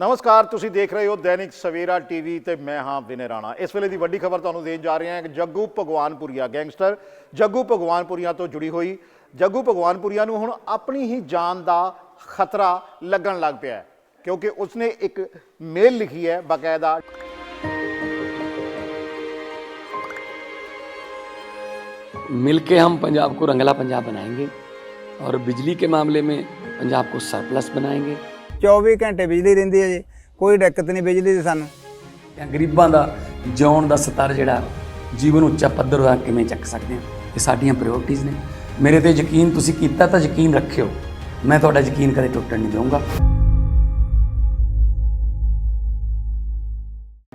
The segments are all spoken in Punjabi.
ਨਮਸਕਾਰ ਤੁਸੀਂ ਦੇਖ ਰਹੇ ਹੋ ਦੈਨਿਕ ਸਵੇਰਾ ਟੀਵੀ ਤੇ ਮੈਂ ਹਾਂ ਵਿਨੇ ਰਾਣਾ ਇਸ ਵੇਲੇ ਦੀ ਵੱਡੀ ਖਬਰ ਤੁਹਾਨੂੰ ਦੇਣ ਜਾ ਰਹੇ ਹਾਂ ਕਿ ਜੱਗੂ ਭਗਵਾਨਪੁਰੀਆ ਗੈਂਗਸਟਰ ਜੱਗੂ ਭਗਵਾਨਪੁਰੀਆ ਤੋਂ ਜੁੜੀ ਹੋਈ ਜੱਗੂ ਭਗਵਾਨਪੁਰੀਆ ਨੂੰ ਹੁਣ ਆਪਣੀ ਹੀ ਜਾਨ ਦਾ ਖਤਰਾ ਲੱਗਣ ਲੱਗ ਪਿਆ ਹੈ ਕਿਉਂਕਿ ਉਸਨੇ ਇੱਕ ਮੇਲ ਲਿਖੀ ਹੈ ਬਕਾਇਦਾ मिलके हम पंजाब को रंगला पंजाब बनाएंगे और बिजली के मामले में पंजाब को सरप्लस बनाएंगे 24 ਘੰਟੇ ਬਿਜਲੀ ਰਹਿੰਦੀ ਹੈ ਜੀ। ਕੋਈ ਦਿੱਕਤ ਨਹੀਂ ਬਿਜਲੀ ਦੀ ਸਾਨੂੰ। ਜਾਂ ਗਰੀਬਾਂ ਦਾ ਜਿਉਣ ਦਾ ਸਤਰ ਜਿਹੜਾ ਜੀਵਨ ਉੱਚਾ ਪੱਧਰ ਹੋਇਆ ਕਿਵੇਂ ਚੱਕ ਸਕਦੇ ਹਾਂ? ਇਹ ਸਾਡੀਆਂ ਪ੍ਰਾਇੋਰਟੀਆਂ ਨੇ। ਮੇਰੇ ਤੇ ਯਕੀਨ ਤੁਸੀਂ ਕੀਤਾ ਤਾਂ ਯਕੀਨ ਰੱਖਿਓ। ਮੈਂ ਤੁਹਾਡਾ ਯਕੀਨ ਕਦੇ ਟੁੱਟਣ ਨਹੀਂ ਦਊਂਗਾ।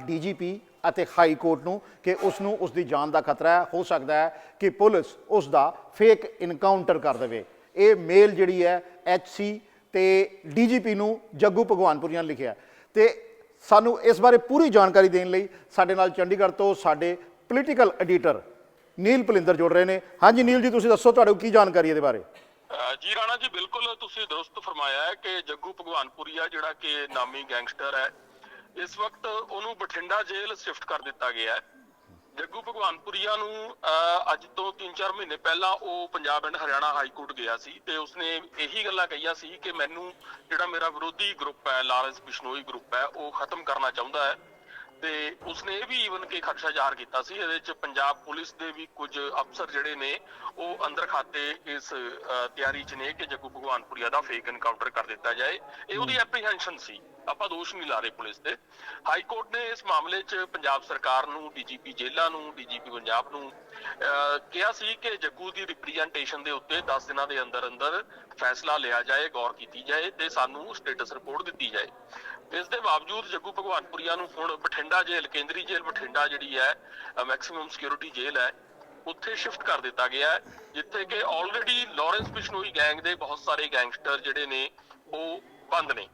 ਡੀਜੀਪੀ ਅਤੇ ਹਾਈ ਕੋਰਟ ਨੂੰ ਕਿ ਉਸ ਨੂੰ ਉਸ ਦੀ ਜਾਨ ਦਾ ਖਤਰਾ ਹੈ। ਹੋ ਸਕਦਾ ਹੈ ਕਿ ਪੁਲਿਸ ਉਸ ਦਾ ਫੇਕ ਇਨਕਾਊਂਟਰ ਕਰ ਦੇਵੇ। ਇਹ ਮੇਲ ਜਿਹੜੀ ਹੈ ਐਚਸੀ ਤੇ ਡੀਜੀਪੀ ਨੂੰ ਜੱਗੂ ਭਗਵਾਨਪੁਰੀਆਂ ਨੇ ਲਿਖਿਆ। ਤੇ ਸਾਨੂੰ ਇਸ ਬਾਰੇ ਪੂਰੀ ਜਾਣਕਾਰੀ ਦੇਣ ਲਈ ਸਾਡੇ ਨਾਲ ਚੰਡੀਗੜ੍ਹ ਤੋਂ ਸਾਡੇ ਪੋਲੀਟੀਕਲ ਐਡੀਟਰ ਨੀਲ ਪਲਿੰਦਰ ਜੁੜ ਰਹੇ ਨੇ। ਹਾਂਜੀ, ਨੀਲ ਜੀ, ਤੁਸੀਂ ਦੱਸੋ ਤੁਹਾਡੇ ਕੀ ਜਾਣਕਾਰੀ ਇਹਦੇ ਬਾਰੇ? ਜੀ ਰਾਣਾ ਜੀ, ਬਿਲਕੁਲ ਤੁਸੀਂ ਦਰੁਸਤ ਫਰਮਾਇਆ ਹੈ ਕਿ ਜੱਗੂ ਭਗਵਾਨਪੁਰੀਆ ਜਿਹੜਾ ਕਿ ਨਾਮੀ ਗੈਂਗਸਟਰ ਹੈ। ਇਸ ਵਕਤ ਉਹਨੂੰ ਬਠਿੰਡਾ ਜੇਲ੍ਹ ਸ਼ਿਫਟ ਕਰ ਦਿੱਤਾ ਗਿਆ ਹੈ। ਜੱਗੂ ਭਗਵਾਨਪੁਰੀਆ ਨੂੰ ਅਹ, ਅੱਜ ਤੋਂ 3-4 ਮਹੀਨੇ ਪਹਿਲਾਂ ਉਹ Punjab and Haryana high court ਗਿਆ ਸੀ ਤੇ ਉਸਨੇ ਇਹੀ ਗੱਲਾਂ ਕਹੀਆਂ ਸੀ ਕਿ ਮੈਨੂੰ ਜਿਹੜਾ ਮੇਰਾ ਵਿਰੋਧੀ ਗਰੁੱਪ ਹੈ ਲਾਰੈਂਸ ਬਿਸ਼ਨੋਈ ਗਰੁੱਪ ਹੈ ਉਹ ਖਤਮ ਕਰਨਾ ਚਾਹੁੰਦਾ ਹੈ। ਤੇ ਉਸਨੇ ਇਹ ਵੀ ਈਵਨ ਕਿ ਖਦਸ਼ਾ ਜ਼ਾਹਰ ਕੀਤਾ ਸੀ। ਇਹਦੇ ਵਿੱਚ ਪੰਜਾਬ ਪੁਲਿਸ ਦੇ ਵੀ ਕੁਝ ਅਫਸਰ ਜਿਹੜੇ ਨੇ ਉਹ ਅੰਦਰ ਖਾਤੇ ਇਸ ਤਿਆਰੀ 'ਚ ਨੇ ਕਿ ਜੱਗੂ ਭਗਵਾਨਪੁਰੀਆ ਦਾ ਫੇਕ ਐਨਕਾਊਂਟਰ ਕਰ ਦਿੱਤਾ ਜਾਏ। ਇਹ ਉਹਦੀ ਐਪਰੀਹੈਂਸ਼ਨ ਸੀ। ਆਪਾਂ ਦੋਸ਼ ਨਹੀਂ ਲਾ ਰਹੇ ਪੁਲਿਸ ਤੇ। ਹਾਈ ਕੋਰਟ ਨੇ ਇਸ ਮਾਮਲੇ 'ਚ ਪੰਜਾਬ ਸਰਕਾਰ ਨੂੰ ਡੀਜੀਪੀ ਜੇਲ੍ਹਾਂ ਨੂੰ ਡੀਜੀਪੀ ਪੰਜਾਬ ਨੂੰ ਕਿਹਾ ਸੀ ਕਿ ਜੱਗੂ ਦੀ ਰਿਪਰੈਜ਼ੈਂਟੇਸ਼ਨ ਦੇ ਉੱਤੇ 10 ਦਿਨਾਂ ਦੇ ਅੰਦਰ ਅੰਦਰ ਫੈਸਲਾ ਲਿਆ ਜਾਏ ਗੌਰ ਕੀਤੀ ਜਾਏ ਤੇ ਸਾਨੂੰ ਸਟੇਟਸ ਰਿਪੋਰਟ ਦਿੱਤੀ ਜਾਏ। ਇਸ ਦੇ ਬਾਵਜੂਦ ਜੱਗੂ ਭਗਵਾਨਪੁਰੀਆ ਨੂੰ ਹੁਣ ਬਠਿੰਡਾ ਜੇਲ੍ਹ, ਕੇਂਦਰੀ ਜੇਲ੍ਹ ਬਠਿੰਡਾ ਜਿਹੜੀ ਹੈ ਮੈਕਸਿਮਮ ਸਿਕਿਉਰਿਟੀ ਜੇਲ੍ਹ ਹੈ, ਉੱਥੇ ਸ਼ਿਫਟ ਕਰ ਦਿੱਤਾ ਗਿਆ ਹੈ, ਜਿੱਥੇ ਕਿ ਆਲਰੇਡੀ ਲਾਰੈਂਸ ਬਿਸ਼ਨੋਈ ਗੈਂਗ ਦੇ ਬਹੁਤ ਸਾਰੇ ਗੈਂਗਸਟਰ ਜਿਹੜੇ ਨੇ, ਉਹ ਬੰਦ ਨੇ।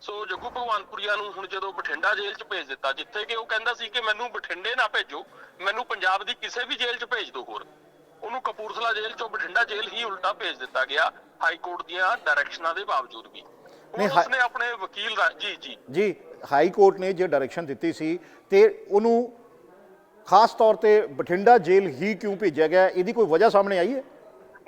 ਸੋ ਜੱਗੂ ਭਗਵਾਨਪੁਰੀਆ ਨੂੰ ਹੁਣ ਜਦੋਂ ਬਠਿੰਡਾ ਜੇਲ੍ਹ 'ਚ ਭੇਜ ਦਿੱਤਾ, ਜਿੱਥੇ ਕਿ ਉਹ ਕਹਿੰਦਾ ਸੀ ਕਿ ਮੈਨੂੰ ਬਠਿੰਡੇ ਨਾ ਭੇਜੋ, ਮੈਨੂੰ ਪੰਜਾਬ ਦੀ ਕਿਸੇ ਵੀ ਜੇਲ੍ਹ 'ਚ ਭੇਜ ਦਿਓ ਹੋਰ। ਉਹਨੂੰ ਕਪੂਰਥਲਾ ਜੇਲ੍ਹ 'ਚੋਂ ਬਠਿੰਡਾ ਜੇਲ੍ਹ ਹੀ ਉਲਟਾ ਭੇਜ ਦਿੱਤਾ ਗਿਆ, ਹਾਈ ਕੋਰਟ ਦੀਆਂ ਡਾਇਰੈਕਸ਼ਨਾਂ ਦੇ ਬਾਵਜੂਦ ਵੀ। ਨਹੀਂ, ਉਸਨੇ ਆਪਣੇ ਵਕੀਲ ਰਾ- ਜੀ ਜੀ। ਜੀ ਹਾਈ ਕੋਰਟ ਨੇ ਜੇ ਡਾਇਰੈਕਸ਼ਨ ਦਿੱਤੀ ਸੀ ਤੇ ਉਹਨੂੰ ਖਾਸ ਤੌਰ ਤੇ ਬਠਿੰਡਾ ਜੇਲ੍ਹ ਹੀ ਕਿਉਂ ਭੇਜਿਆ ਗਿਆ? ਇਹਦੀ ਕੋਈ ਵਜ੍ਹਾ ਸਾਹਮਣੇ ਆਈ ਹੈ?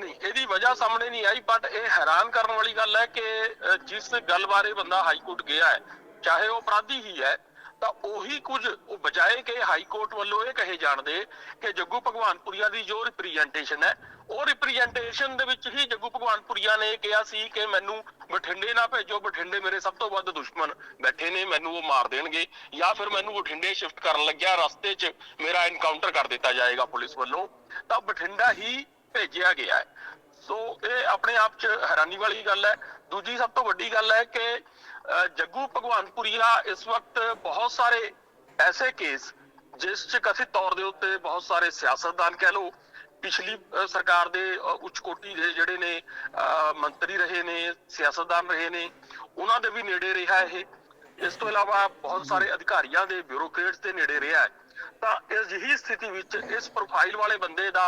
ਨਹੀਂ ਇਹਦੀ ਵਜ੍ਹਾ ਸਾਹਮਣੇ ਨਹੀਂ ਆਈ ਬਟ ਇਹ ਹੈਰਾਨ ਕਰਨ ਵਾਲੀ ਗੱਲ ਹੈ ਕਿ ਅ, ਜਿਸ ਗੱਲ ਬਾਰੇ ਬੰਦਾ ਹਾਈ ਕੋਰਟ ਗਿਆ ਹੈ ਚਾਹੇ ਉਹ ਅਪਰਾਧੀ ਹੀ ਹੈ ਤਾਂ ਉਹੀ ਕੁਝ ਉਹ ਬਜਾਏ ਕਿ ਹਾਈ ਕੋਰਟ ਵੱਲੋਂ ਇਹ ਕਹੇ ਜਾਣਦੇ ਕਿ ਜੱਗੂ ਭਗਵਾਨਪੁਰੀਆ ਦੀ ਜੋ ਰਿਪਰੈਜ਼ੈਂਟੇਸ਼ਨ ਹੈ, ਉਹ ਰਿਪਰੈਜ਼ੈਂਟੇਸ਼ਨ ਦੇ ਵਿੱਚ ਹੀ ਜੱਗੂ ਭਗਵਾਨਪੁਰੀਆ ਨੇ ਕਿਹਾ ਸੀ ਕਿ ਮੈਨੂੰ ਬਠਿੰਡੇ ਨਾ ਭੇਜੋ, ਬਠਿੰਡੇ ਮੇਰੇ ਸਭ ਤੋਂ ਵੱਧ ਦੁਸ਼ਮਣ ਬੈਠੇ ਨੇ, ਮੈਨੂੰ ਉਹ ਮਾਰ ਦੇਣਗੇ ਜਾਂ ਫਿਰ ਮੈਨੂੰ ਬਠਿੰਡੇ ਸ਼ਿਫਟ ਕਰਨ ਲੱਗਿਆ, ਰਸਤੇ 'ਚ ਮੇਰਾ ਐਨਕਾਊਂਟਰ ਕਰ ਦਿੱਤਾ ਜਾਏਗਾ ਪੁਲਿਸ ਵੱਲੋਂ, ਤਾਂ ਬਠਿੰਡਾ ਹੀ ਭੇਜਿਆ ਗਿਆ ਹੈ। ਸੋ ਇਹ ਆਪਣੇ ਆਪ 'ਚ ਹੈਰਾਨੀ ਵਾਲੀ ਗੱਲ ਹੈ। ਦੂਜੀ ਸਭ ਤੋਂ ਵੱਡੀ ਗੱਲ ਹੈ ਕਿ ਜੱਗੂ ਭਗਵਾਨਪੁਰੀਆ ਇਸ ਵਕਤ ਬਹੁਤ ਸਾਰੇ ਐਸੇ ਕੇਸ ਜਿਸ 'ਚ ਕਥਿਤ ਤੌਰ ਦੇ ਉੱਤੇ ਬਹੁਤ ਸਾਰੇ ਸਿਆਸਤਦਾਨ ਕਹਿ ਲਓ, ਪਿਛਲੀ ਸਰਕਾਰ ਦੇ ਉੱਚ ਕੋਟੀ ਦੇ ਜਿਹੜੇ ਨੇ ਮੰਤਰੀ ਰਹੇ ਨੇ, ਸਿਆਸਤਦਾਨ ਰਹੇ ਨੇ, ਉਹਨਾਂ ਦੇ ਵੀ ਨੇੜੇ ਰਿਹਾ ਇਹ। ਇਸ ਤੋਂ ਇਲਾਵਾ ਬਹੁਤ ਸਾਰੇ ਅਧਿਕਾਰੀਆਂ ਦੇ ਬਿਊਰੋਕਰੇਟਸ ਦੇ ਨੇੜੇ ਰਿਹਾ ਹੈ। ਤਾਂ ਇਸ ਜਿਹੀ ਸਥਿਤੀ ਵਿੱਚ ਇਸ ਪ੍ਰੋਫਾਈਲ ਵਾਲੇ ਬੰਦੇ ਦਾ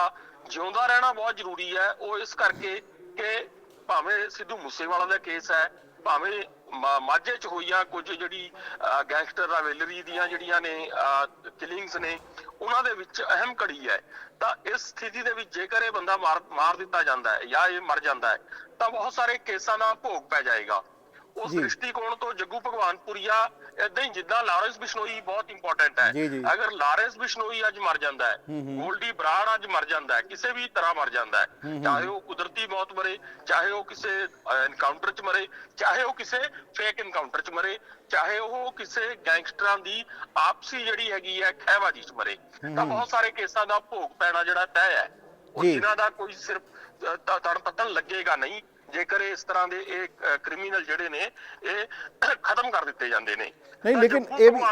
ਜਿਉਂਦਾ ਰਹਿਣਾ ਬਹੁਤ ਜ਼ਰੂਰੀ ਹੈ। ਉਹ ਇਸ ਕਰਕੇ ਕਿ ਭਾਵੇਂ ਸਿੱਧੂ ਮੂਸੇਵਾਲਾ ਦਾ ਕੇਸ ਹੈ, ਭਾਵੇਂ ਮਾ- ਮਾਝੇ ਚ ਹੋਈਆਂ ਕੁਝ ਜਿਹੜੀ ਅਹ, ਗੈਂਗਸਟਰ ਰਾਵੇਲਰੀ ਦੀਆਂ ਜਿਹੜੀਆਂ ਨੇ ਕਿਲਿੰਗਸ ਨੇ ਉਹਨਾਂ ਦੇ ਵਿੱਚ ਅਹਿਮ ਘੜੀ ਹੈ। ਤਾਂ ਇਸ ਸਥਿਤੀ ਦੇ ਵਿੱਚ ਜੇਕਰ ਇਹ ਬੰਦਾ ਮਾਰ ਮਾਰ ਦਿੱਤਾ ਜਾਂਦਾ ਹੈ ਜਾਂ ਇਹ ਮਰ ਜਾਂਦਾ ਹੈ ਤਾਂ ਬਹੁਤ ਸਾਰੇ ਕੇਸਾਂ ਦਾ ਭੋਗ ਪੈ ਜਾਏਗਾ। ਉਸ। ਦ੍ਰਿਸ਼ਟੀਕੋਣ ਤੋਂ ਜੱਗੂ ਭਗਵਾਨਪੁਰੀਆ ਇਦਾਂ ਹੀ ਜਿੱਦਾਂ ਲਾਰੈਂਸ ਬਿਸ਼ਨੋਈ ਬਹੁਤ ਇੰਪੋਰਟੈਂਟ ਹੈ। ਅਗਰ ਲਾਰੈਂਸ ਬਿਸ਼ਨੋਈ ਅੱਜ ਮਰ ਜਾਂਦਾ ਹੈ ਗੋਲਡੀ ਬਰਾੜ ਅੱਜ ਮਰ ਜਾਂਦਾ ਹੈ ਕਿਸੇ ਵੀ ਤਰ੍ਹਾਂ ਮਰ ਜਾਂਦਾ ਹੈ। ਚਾਹੇ ਉਹ ਕੁਦਰਤੀ ਮੌਤ ਮਰੇ ਚਾਹੇ ਉਹ ਕਿਸੇ ਐਨਕਾਊਂਟਰ 'ਚ ਮਰੇ ਚਾਹੇ ਉਹ ਕਿਸੇ ਫੇਕ ਐਨਕਾਊਂਟਰ 'ਚ ਮਰੇ ਚਾਹੇ ਉਹ ਕਿਸੇ ਗੈਂਗਸਟਰਾਂ ਦੀ ਆਪਸੀ ਜਿਹੜੀ ਹੈਗੀ ਹੈ ਖਹਿਬਾਜ਼ੀ 'ਚ ਮਰੇ। ਤਾਂ ਬਹੁਤ ਸਾਰੇ ਕੇਸਾਂ ਦਾ ਭੋਗ ਪੈਣਾ ਜਿਹੜਾ ਤੈਅ ਹੈ। ਉਹ। ਜਿਨ੍ਹਾਂ ਦਾ ਕੋਈ ਸਿਰਫ ਅ, ਤ- ਤਣ ਪਤਨ ਲੱਗੇਗਾ ਨਹੀਂ। ਜੇਕਰ ਇਸ ਤਰ੍ਹਾਂ ਦੇ ਇਹ ਕ੍ਰਿਮੀਨਲ ਜਿਹੜੇ ਨੇ ਇਹ ਖਤਮ ਕਰ ਦਿੱਤੇ ਜਾਂਦੇ ਨੇ। ਨਹੀਂ, ਲੇਕਿਨ ਇਹ ਵੀ-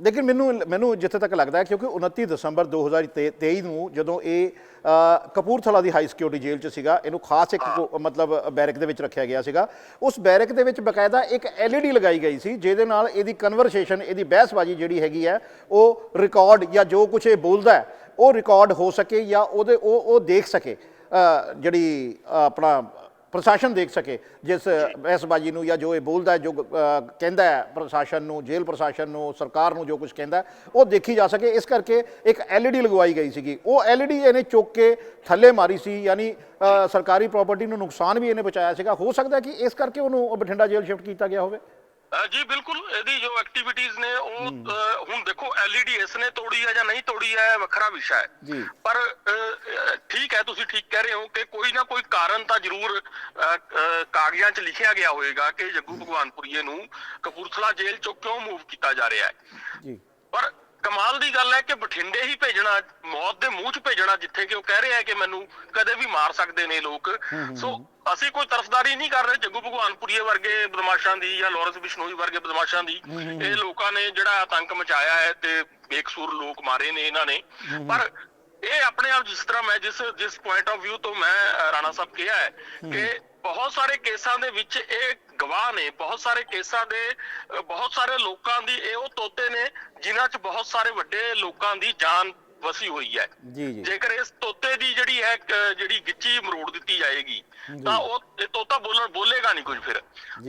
ਲੇਕਿਨ ਮੈਨੂੰ ਮੈਨੂੰ ਜਿੱਥੇ ਤੱਕ ਲੱਗਦਾ ਹੈ ਕਿਉਂਕਿ 29 ਦਸੰਬਰ 2023 ਨੂੰ ਜਦੋਂ ਇਹ ਕਪੂਰਥਲਾ ਦੀ ਹਾਈ ਸਿਕਿਉਰਿਟੀ ਜੇਲ੍ਹ 'ਚ ਸੀਗਾ ਇਹਨੂੰ ਖਾਸ ਇੱਕ ਮਤਲਬ ਬੈਰਕ ਦੇ ਵਿੱਚ ਰੱਖਿਆ ਗਿਆ ਸੀਗਾ। ਉਸ ਬੈਰਕ ਦੇ ਵਿੱਚ ਬਕਾਇਦਾ ਇੱਕ LED ਲਗਾਈ ਗਈ ਸੀ ਜਿਹਦੇ ਨਾਲ ਇਹਦੀ ਕਨਵਰਸੇਸ਼ਨ ਇਹਦੀ ਬਹਿਸਬਾਜ਼ੀ ਜਿਹੜੀ ਹੈਗੀ ਹੈ ਉਹ ਰਿਕਾਰਡ ਜਾਂ ਜੋ ਕੁਝ ਇਹ ਬੋਲਦਾ ਹੈ ਉਹ ਰਿਕਾਰਡ ਹੋ ਸਕੇ ਜਾਂ ਉਹਦੇ ਉਹ ਉਹ ਦੇਖ ਸਕੇ। ਜਿਹੜੀ ਆਪਣਾ ਪ੍ਰਸ਼ਾਸਨ ਦੇਖ ਸਕੇ ਜਿਸ ਬਹਿਸਬਾਜੀ ਨੂੰ ਜਾਂ ਜੋ ਇਹ ਬੋਲਦਾ ਜੋ ਕਹਿੰਦਾ ਹੈ ਪ੍ਰਸ਼ਾਸਨ ਨੂੰ ਜੇਲ੍ਹ ਪ੍ਰਸ਼ਾਸਨ ਨੂੰ ਸਰਕਾਰ ਨੂੰ ਜੋ ਕੁਝ ਕਹਿੰਦਾ ਉਹ ਦੇਖੀ ਜਾ ਸਕੇ। ਇਸ ਕਰਕੇ ਇੱਕ ਐਲਈਡੀ ਲਗਵਾਈ ਗਈ ਸੀਗੀ। ਉਹ ਐਲਈਡੀ ਇਹਨੇ ਚੁੱਕ ਕੇ ਥੱਲੇ ਮਾਰੀ ਸੀ ਯਾਨੀ ਸਰਕਾਰੀ ਪ੍ਰਾਪਰਟੀ ਨੂੰ ਨੁਕਸਾਨ ਵੀ ਇਹਨੇ ਬਚਾਇਆ ਸੀਗਾ। ਹੋ ਸਕਦਾ ਕਿ ਇਸ ਕਰਕੇ ਉਹਨੂੰ ਉਹ ਬਠਿੰਡਾ ਜੇਲ੍ਹ ਸ਼ਿਫਟ ਕੀਤਾ ਗਿਆ ਹੋਵੇ? ਜੀ ਬਿਲਕੁਲ। ਇਹਦੀ ਜੋ ਐਕਟੀਵਿਟੀਜ਼ ਨੇ ਉਹ ਹੁਣ ਦੇਖੋ ਐਲਈਡੀ ਇਸ ਨੇ ਤੋੜੀ ਹੈ ਜਾਂ ਨਹੀਂ ਤੋੜੀ ਹੈ ਵੱਖਰਾ ਵਿਸ਼ਾ ਹੈ। ਜੀ। ਪਰ ਤੁਸੀਂ ਠੀਕ ਕਹਿ ਰਹੇ ਹੋ ਕਿ ਕੋਈ ਨਾ ਕੋਈ ਕਾਰਨ ਤਾਂ ਜ਼ਰੂਰ ਕਾਗਜ਼ਾਂ 'ਚ ਲਿਖਿਆ ਗਿਆ ਹੋਵੇਗਾ ਕਿ ਜੱਗੂ ਭਗਵਾਨਪੁਰੀਏ ਨੂੰ ਕਪੂਰਥਲਾ ਜੇਲ੍ਹ 'ਚੋਂ ਕਿਉਂ ਮੂਵ ਕੀਤਾ ਜਾ ਰਿਹਾ ਹੈ। ਜੀ। ਪਰ ਕਮਾਲ ਦੀ ਗੱਲ ਹੈ ਕਿ ਬਠਿੰਡੇ ਹੀ ਭੇਜਣਾ ਮੌਤ ਦੇ ਮੂੰਹ 'ਚ ਭੇਜਣਾ ਜਿੱਥੇ ਕਿ ਉਹ ਕਹਿ ਰਿਹਾ ਹੈ ਕਿ ਮੈਨੂੰ ਕਦੇ ਵੀ ਮਾਰ ਸਕਦੇ ਨੇ ਲੋਕ। ਸੋ ਅਸੀਂ ਕੋਈ ਤਰਫਦਾਰੀ ਨਹੀਂ ਕਰ ਰਹੇ ਜੱਗੂ ਭਗਵਾਨਪੁਰੀਏ ਵਰਗੇ ਬਦਮਾਸ਼ਾਂ ਦੀ ਜਾਂ ਲਾਰੈਂਸ ਬਿਸ਼ਨੋਈ ਵਰਗੇ ਬਦਮਾਸ਼ਾਂ ਦੀ। ਇਹ ਲੋਕਾਂ ਨੇ ਜਿਹੜਾ ਆਤੰਕ ਮਚਾਇਆ ਹੈ ਤੇ ਬੇਕਸੂਰ ਲੋਕ ਮਾਰੇ ਨੇ ਇਹਨਾਂ ਨੇ। ਪਰ ਇਹ ਆਪਣੇ ਆਪ ਜਿਸ ਤਰ੍ਹਾਂ ਮੈਂ ਜਿਸ ਜਿਸ ਪੁਆਇੰਟ ਆਫ View ਤੋਂ ਮੈਂ ਰਾਣਾ ਸਾਹਿਬ ਕਿਹਾ ਹੈ ਕਿ ਬਹੁਤ ਸਾਰੇ ਕੇਸਾਂ ਦੇ ਵਿੱਚ ਇਹ ਗਵਾਹ ਨੇ ਬਹੁਤ ਸਾਰੇ ਕੇਸਾਂ ਦੇ ਬਹੁਤ ਸਾਰੇ ਲੋਕਾਂ ਦੀ ਇਹ ਉਹ ਤੋਤੇ ਨੇ ਜਿਨ੍ਹਾਂ 'ਚ ਬਹੁਤ ਸਾਰੇ ਵੱਡੇ ਲੋਕਾਂ ਦੀ ਜਾਨ ਵਸੀ ਹੋਈ ਹੈ। ਜੀ ਜੀ। ਜੇਕਰ ਇਸ ਤੋਤੇ ਦੀ ਜਿਹੜੀ ਹੈ ਜਿਹੜੀ ਗਿੱਚੀ ਮਰੋੜ ਦਿੱਤੀ ਜਾਏਗੀ ਤਾਂ ਉਹ ਇਹ ਤੋਤਾ ਬੋਲਣ ਬੋਲੇਗਾ ਨਹੀਂ ਕੁਝ ਫਿਰ।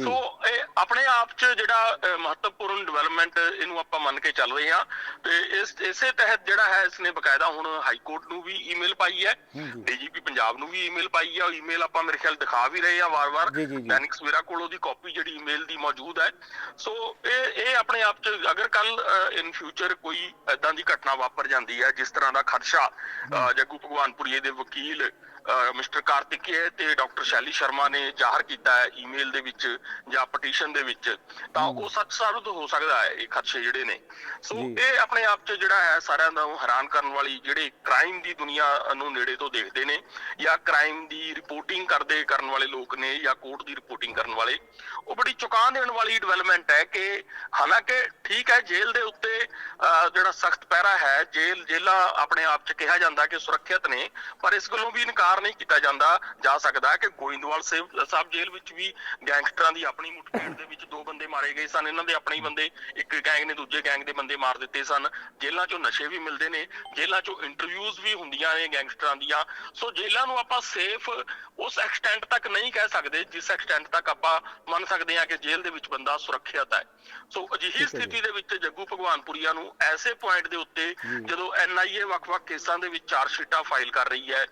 ਸੋ ਇਹ ਆਪਣੇ ਆਪ 'ਚ ਜਿਹੜਾ ਮਹੱਤਵਪੂਰਨ ਡਿਵੈਲਪਮੈਂਟ ਇਹਨੂੰ ਆਪਾਂ ਮੰਨ ਕੇ ਚੱਲ ਰਹੇ ਹਾਂ। ਤੇ ਇਸ ਇਸੇ ਤਹਿਤ ਜਿਹੜਾ ਹੈ ਇਸਨੇ ਬਕਾਇਦਾ ਹੁਣ ਹਾਈ ਕੋਰਟ ਨੂੰ ਵੀ ਈਮੇਲ ਪਾਈ ਹੈ। ਡੀਜੀਪੀ ਪੰਜਾਬ ਨੂੰ ਵੀ ਈਮੇਲ ਪਾਈ ਹੈ। ਉਹ ਈਮੇਲ ਆਪਾਂ ਮੇਰੇ ਖਿਆਲ ਦਿਖਾ ਵੀ ਰਹੇ ਹਾਂ ਵਾਰ-ਵਾਰ। ਦੈਨਿਕ ਸਵੇਰਾ ਕੋਲ ਉਹਦੀ ਕਾਪੀ ਜਿਹੜੀ ਈਮੇਲ ਦੀ ਮੌਜੂਦ ਹੈ। ਸੋ ਇਹ ਇਹ ਆਪਣੇ ਆਪ 'ਚ ਅਗਰ ਕੱਲ ਇਨ ਫਿਊਚਰ ਕੋਈ ਐਦਾਂ ਦੀ ਘਟਨਾ ਵਾਪਰ ਜਾਂਦੀ ਹੈ ਜਿਸ ਤਰ੍ਹਾਂ ਦਾ ਖਦਸ਼ਾ ਜੱਗੂ ਭਗਵਾਨਪੁਰੀਏ ਦੇ ਵਕੀਲ ਮਿਸਟਰ ਕਾਰਤਿਕੇ ਤੇ ਡਾਕਟਰ ਸ਼ੈਲੀ ਸ਼ਰਮਾ ਨੇ ਜ਼ਾਹਰ ਕੀਤਾ ਹੈ ਈਮੇਲ ਦੇ ਵਿੱਚ ਜਾਂ ਪਟੀਸ਼ਨ ਦੇ ਵਿੱਚ ਤਾਂ ਉਹ ਸੱਚ ਸਾਬਤ ਹੋ ਸਕਦਾ ਹੈ ਇਹ ਖਦਸ਼ੇ ਜਿਹੜੇ ਨੇ ਸੋ। ਇਹ ਆਪਣੇ ਆਪ 'ਚ ਜਿਹੜਾ ਹੈ ਸਾਰਿਆਂ ਦਾ ਹੈਰਾਨ ਕਰਨ ਵਾਲੀ ਜਿਹੜੇ ਕ੍ਰਾਈਮ ਦੀ ਦੁਨੀਆ ਨੂੰ ਨੇੜੇ ਤੋਂ ਦੇਖਦੇ ਨੇ ਜਾਂ ਕ੍ਰਾਈਮ ਦੀ ਰਿਪੋਰਟਿੰਗ ਕਰਦੇ ਕਰਨ ਵਾਲੇ ਲੋਕ ਨੇ ਜਾਂ ਕੋਰਟ ਦੀ ਰਿਪੋਰਟਿੰਗ ਕਰਨ ਵਾਲੇ ਉਹ ਬੜੀ ਚੁਕਾ ਦੇਣ ਵਾਲੀ ਡਿਵੈਲਪਮੈਂਟ ਹੈ ਕਿ ਹਾਲਾਂਕਿ ਠੀਕ ਹੈ ਜੇਲ੍ਹ ਦੇ ਉੱਤੇ ਜਿਹੜਾ ਸਖਤ ਪਹਿਰਾ ਹੈ ਜੇਲ੍ਹ ਜੇਲਾਂ ਆਪਣੇ ਆਪ 'ਚ ਕਿਹਾ ਜਾਂਦਾ ਕਿ ਸੁਰੱਖਿਅਤ ਨੇ ਪਰ ਇਸ ਗੱਲੋਂ ਵੀ ਇਨਕਾਰ ਨਹੀਂ ਕੀਤਾ ਜਾਂਦਾ ਜਾ ਸਕਦਾ ਕਿ ਗੋਇੰਦਵਾਲ ਸਾਹਿਬ ਜੇਲ੍ਹ ਵਿੱਚ ਵੀ ਗੈਂਗਸਟਰਾਂ ਦੀ ਆਪਣੀ ਮੁੱਠਭੇੜ ਦੇ ਵਿੱਚ ਦੋ ਬੰਦੇ ਮਾਰੇ ਗਏ ਸਨ। ਇਹਨਾਂ ਦੇ ਆਪਣੇ ਹੀ ਬੰਦੇ ਇੱਕ ਗੈਂਗ ਨੇ ਦੂਜੇ ਗੈਂਗ ਦੇ ਬੰਦੇ ਮਾਰ ਦਿੱਤੇ ਸਨ। ਜੇਲ੍ਹਾਂ 'ਚੋਂ ਨਸ਼ੇ ਵੀ ਮਿਲਦੇ ਨੇ ਜੇਲ੍ਹਾਂ 'ਚੋਂ ਇੰਟਰਵਿਊਜ਼ ਵੀ ਹੁੰਦੀਆਂ ਨੇ ਗੈਂਗਸਟਰਾਂ ਦੀਆਂ। ਸੋ ਜੇਲ੍ਹਾਂ ਨੂੰ ਆਪਾਂ ਸੇਫ ਉਸ ਐਕਸਟੈਂਟ ਤੱਕ ਨਹੀਂ ਕਹਿ ਸਕਦੇ ਜਿਸ ਐਕਸਟੈਂਟ ਤੱਕ ਆਪਾਂ ਮੰਨ ਸਕਦੇ ਹਾਂ ਕਿ ਜੇਲ੍ਹ ਦੇ ਵਿੱਚ ਬੰਦਾ ਸੁਰੱਖਿਅਤ ਹੈ। ਸੋ ਅਜਿਹੀ ਸਥਿਤੀ ਦੇ ਵਿੱਚ ਜੱਗੂ ਭਗਵਾਨਪੁਰੀਆ ਨੂੰ ਐਸੇ ਪੁਆਇੰਟ ਦੇ ਉੱਤੇ ਜਦੋਂ ਐਨਆਈਏ ਵੱਖ-ਵੱਖ ਕੇਸਾਂ ਦੇ ਵਿੱਚ ਚਾਰ ਸ਼ੀਟਾਂ ਫਾਈਲ ਕਰ ਰਹੀ ਹੈ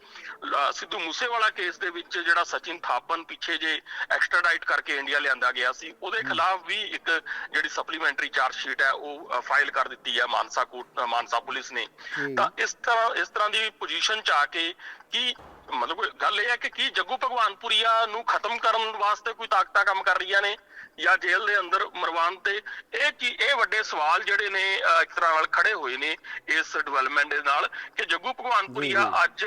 ਸਿੱਧੂ ਮੂਸੇਵਾਲਾ ਕੇਸ ਦੇ ਵਿੱਚ ਜਿਹੜਾ ਸਚਿਨ ਥਾਪਨ ਪਿੱਛੇ ਜੇ ਐਕਸਟ੍ਰਾਡਾਈਟ ਕਰਕੇ ਇੰਡੀਆ ਲਿਆਂਦਾ ਗਿਆ ਸੀ ਉਹਦੇ ਖਿਲਾਫ ਵੀ ਇੱਕ ਜਿਹੜੀ ਸਪਲੀਮੈਂਟਰੀ ਚਾਰਜ ਸ਼ੀਟ ਹੈ ਉਹ ਫਾਈਲ ਕਰ ਦਿੱਤੀ ਹੈ ਮਾਨਸਾ ਕੋਰਟ ਮਾਨਸਾ ਪੁਲਿਸ ਨੇ। ਤਾਂ ਇਸ ਤਰ੍ਹਾਂ ਇਸ ਤਰ੍ਹਾਂ ਦੀ ਪੋਜੀਸ਼ਨ ਚ ਆ ਕੇ ਕੀ ਮਤਲਬ ਗੱਲ ਇਹ ਹੈ ਕਿ ਕੀ ਜੱਗੂ ਭਗਵਾਨਪੁਰੀਆ ਨੂੰ ਖਤਮ ਕਰਨ ਵਾਸਤੇ ਕੋਈ ਤਾਕਤਾਂ ਕੰਮ ਕਰ ਰਹੀਆਂ ਨੇ ਜਾਂ ਜੇਲ੍ਹ ਦੇ ਅੰਦਰ ਮਰਵਾਉਣ ਤੇ? ਇਹ ਕੀ ਇਹ ਵੱਡੇ ਸਵਾਲ ਜਿਹੜੇ ਨੇ ਇੱਕ ਤਰ੍ਹਾਂ ਨਾਲ ਖੜੇ ਹੋਏ ਨੇ ਇਸ ਡਿਵੈਲਪਮੈਂਟ ਦੇ ਨਾਲ ਕਿ ਜੱਗੂ ਭਗਵਾਨਪੁਰੀਆ ਅੱਜ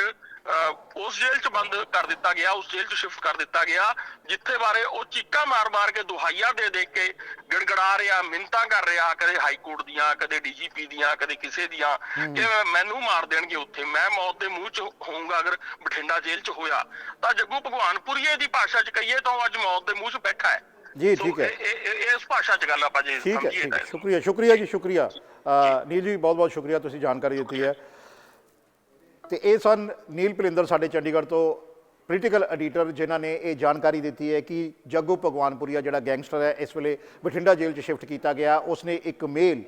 ਉਸ ਜੇਲ੍ਹ 'ਚ ਬੰਦ ਕਰ ਦਿੱਤਾ ਗਿਆ ਉਸ ਜੇਲ੍ਹ 'ਚ ਸ਼ਿਫਟ ਕਰ ਦਿੱਤਾ ਗਿਆ ਜਿੱਥੇ ਬਾਰੇ ਉਹ ਚੀਕਾਂ ਮਾਰ-ਮਾਰ ਕੇ ਦੁਹਾਈਆਂ ਦੇ ਦੇ ਕੇ ਗੜਗੜਾ ਰਿਹਾ ਮਿੰਤਾਂ ਕਰ ਰਿਹਾ ਕਦੇ ਹਾਈ ਕੋਰਟ ਦੀਆਂ ਕਦੇ ਡੀਜੀਪੀ ਦੀਆਂ ਕਦੇ ਕਿਸੇ ਦੀਆਂ ਕਿ ਮੈਨੂੰ ਮਾਰ ਦੇਣਗੇ ਉੱਥੇ ਮੈਂ ਮੌਤ ਦੇ ਮੂੰਹ 'ਚ ਹੋਊਂਗਾ ਅਗਰ ਬਠਿੰਡਾ ਜੇਲ੍ਹ 'ਚ ਹੋਇਆ। ਤਾਂ ਜੱਗੂ ਭਗਵਾਨਪੁਰੀਏ ਦੀ ਭਾਸ਼ਾ 'ਚ ਕਹੀਏ ਤਾਂ ਅੱਜ ਮੌਤ ਦੇ ਮੂੰਹ 'ਚ ਬੈਠਾ ਹੈ। ਜੀ, ਠੀਕ ਹੈ। ਇਸ ਭਾਸ਼ਾ 'ਚ ਗੱਲ ਆਪਾਂ ਜੇ ਸਮਝੀਏ ਠੀਕ ਹੈ। ਸ਼ੁਕਰੀਆ ਸ਼ੁਕਰੀਆ ਜੀ ਸ਼ੁਕਰੀਆ। ਨੀਲ ਜੀ ਬਹੁਤ ਬਹੁਤ ਸ਼ੁਕਰੀਆ ਤੁਸੀਂ ਜਾਣਕਾਰੀ ਦਿੱਤੀ ਹੈ। ਤੇ ਇਹ ਸਨ ਨੀਲ ਭਲਿੰਦਰ ਸਾਡੇ ਚੰਡੀਗੜ੍ਹ ਤੋਂ ਪੋਲੀਟੀਕਲ ਐਡੀਟਰ ਜਿਨ੍ਹਾਂ ਨੇ ਇਹ ਜਾਣਕਾਰੀ ਦਿੱਤੀ ਹੈ ਕਿ ਜੱਗੂ ਭਗਵਾਨਪੁਰੀਆ ਜਿਹੜਾ ਗੈਂਗਸਟਰ ਹੈ, ਇਸ ਵੇਲੇ ਬਠਿੰਡਾ ਜੇਲ੍ਹ 'ਚ ਸ਼ਿਫਟ ਕੀਤਾ ਗਿਆ। ਉਸਨੇ ਇੱਕ ਮੇਲ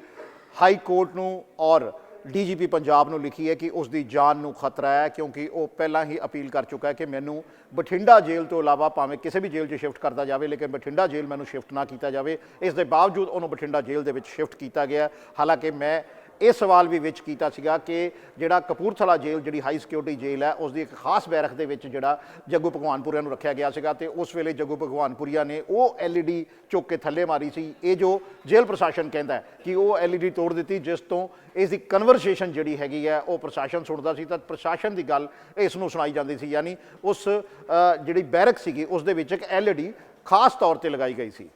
ਹਾਈ ਕੋਰਟ ਨੂੰ ਔਰ ਡੀਜੀਪੀ ਪੰਜਾਬ ਨੂੰ ਲਿਖੀ ਹੈ ਕਿ ਉਸ ਦੀ ਜਾਨ ਨੂੰ ਖਤਰਾ ਹੈ, ਕਿਉਂਕਿ ਉਹ ਪਹਿਲਾਂ ਹੀ ਅਪੀਲ ਕਰ ਚੁੱਕਾ ਹੈ ਕਿ ਮੈਨੂੰ ਬਠਿੰਡਾ ਜੇਲ੍ਹ ਤੋਂ ਇਲਾਵਾ ਭਾਵੇਂ ਕਿਸੇ ਵੀ ਜੇਲ੍ਹ 'ਚ ਸ਼ਿਫਟ ਕਰਦਾ ਜਾਵੇ, ਲੇਕਿਨ ਬਠਿੰਡਾ ਜੇਲ੍ਹ ਮੈਨੂੰ ਸ਼ਿਫਟ ਨਾ ਕੀਤਾ ਜਾਵੇ। ਇਸ ਦੇ ਬਾਵਜੂਦ ਉਹਨੂੰ ਬਠਿੰਡਾ ਜੇਲ੍ਹ ਦੇ ਵਿੱਚ ਸ਼ਿਫਟ ਕੀਤਾ ਗਿਆ। ਹਾਲਾਂਕਿ ਮੈਂ ਇਹ ਸਵਾਲ ਵੀ ਵਿੱਚ ਕੀਤਾ ਸੀਗਾ ਕਿ ਜਿਹੜਾ ਕਪੂਰਥਲਾ ਜੇਲ੍ਹ, ਜਿਹੜੀ ਹਾਈ ਸਿਕਿਉਰਿਟੀ ਜੇਲ੍ਹ ਹੈ ਉਸ ਦੀ ਇੱਕ ਖਾਸ ਬੈਰਕ ਦੇ ਵਿੱਚ ਜਿਹੜਾ ਜੱਗੂ ਭਗਵਾਨਪੁਰੀਆ ਨੂੰ ਰੱਖਿਆ ਗਿਆ ਸੀਗਾ ਤੇ ਉਸ ਵੇਲੇ ਜੱਗੂ ਭਗਵਾਨਪੁਰੀਆ ਨੇ ਉਹ ਐਲਈਡੀ ਚੁੱਕ ਕੇ ਥੱਲੇ ਮਾਰੀ ਸੀ। ਇਹ ਜੋ ਜੇਲ੍ਹ ਪ੍ਰਸ਼ਾਸਨ ਕਹਿੰਦਾ ਕਿ ਉਹ ਐਲਈਡੀ ਤੋੜ ਦਿੱਤੀ, ਜਿਸ ਤੋਂ ਇਸ ਦੀ ਕਨਵਰਸੇਸ਼ਨ ਜਿਹੜੀ ਹੈਗੀ ਹੈ, ਉਹ ਪ੍ਰਸ਼ਾਸਨ ਸੁਣਦਾ ਸੀ ਤਾਂ ਪ੍ਰਸ਼ਾਸਨ ਦੀ ਗੱਲ ਇਸ ਨੂੰ ਸੁਣਾਈ ਜਾਂਦੀ ਸੀ, ਯਾਨੀ ਉਸ ਜਿਹੜੀ ਬੈਰਕ ਸੀਗੀ, ਉਸ ਦੇ ਵਿੱਚ ਇੱਕ ਐਲਈਡੀ ਖਾਸ ਤੌਰ ਤੇ ਲਗਾਈ ਗਈ ਸੀ।